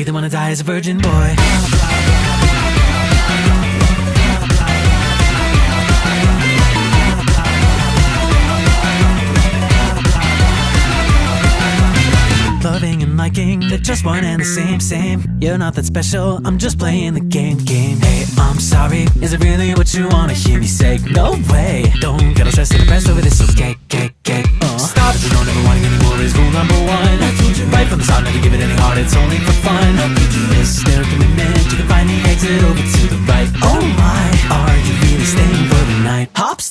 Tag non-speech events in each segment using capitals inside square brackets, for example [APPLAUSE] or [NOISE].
be the one to die as a virgin boy. Loving and liking, they're just one and the same, same. You're not that special, I'm just playing the game, game. Hey, I'm sorry, is it really what you wanna hear me say? No way, don't get all stressed and depressed over this,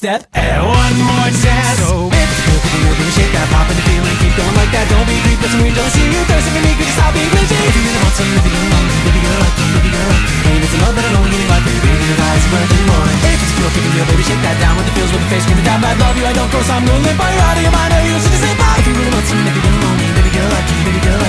Step, and one more chance. So if you feel pretty real, baby, shake that pop and the feeling, keep going like that. Don't be creep, but some weird jealousy. You thirsty for me, could you stop being crazy? If you really want some, if you're lonely, baby, you're lucky, baby, you're lucky. Ain't it's a love, but I give you life, baby, baby, your eyes, virgin boy. If it's pure, keep it real, baby, shake that down with the feels, with the face, screaming down, I love you, I don't cross, I'm gonna live by your out of your mind, or you should just say bye. If you really want some, if lonely, baby, you're lucky, baby, lucky. I don't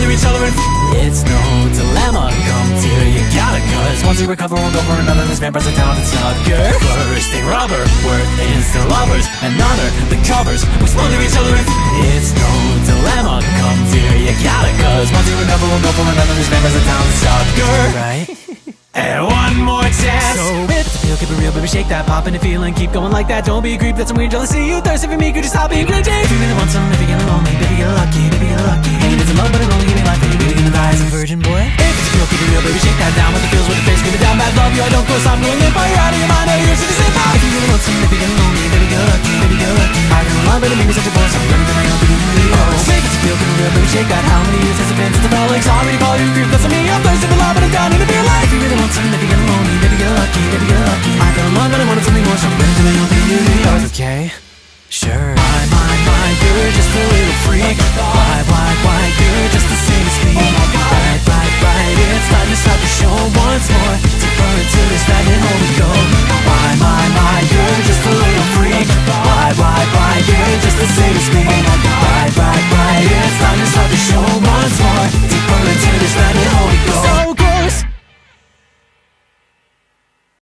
we're each other and It's no dilemma, come to you gotta Cause once you recover, we'll go for another. This vampire's a talented sucker First thing rubber, we're instant lovers. And honor the covers, we're slowly each other and It's no dilemma, come to you gotta Cause once you recover, we'll go for another. This vampire's a talented sucker Right? [LAUGHS] And one more chance. So if the feel, keep it real, baby, shake that pop and the feeling, keep going like that. Don't be a creep, that's some weird jealousy. You thirsty for me, could you stop being crazy? If you really want some, if you're getting lonely, baby, you're lucky, baby, you're lucky. Ain't it's a love, but it only know you by out of your mind, I to say bye If you really want something, if you don't know me, baby girl, baby girl I don't but it, it means such a boy, so I'm gonna be real, baby real Oh, shake it, feel good, real, baby, shake that How many years has it been since the bell links? Already call you creep, that's on me, I'm thirsty for love, but I'm down in a beer life If you really want something, if you don't know me, baby girl, lucky, baby girl, lucky I fell in love, but I wanted something more, so I'm gonna be real, baby real Okay, sure My, my, my, you're just a little freak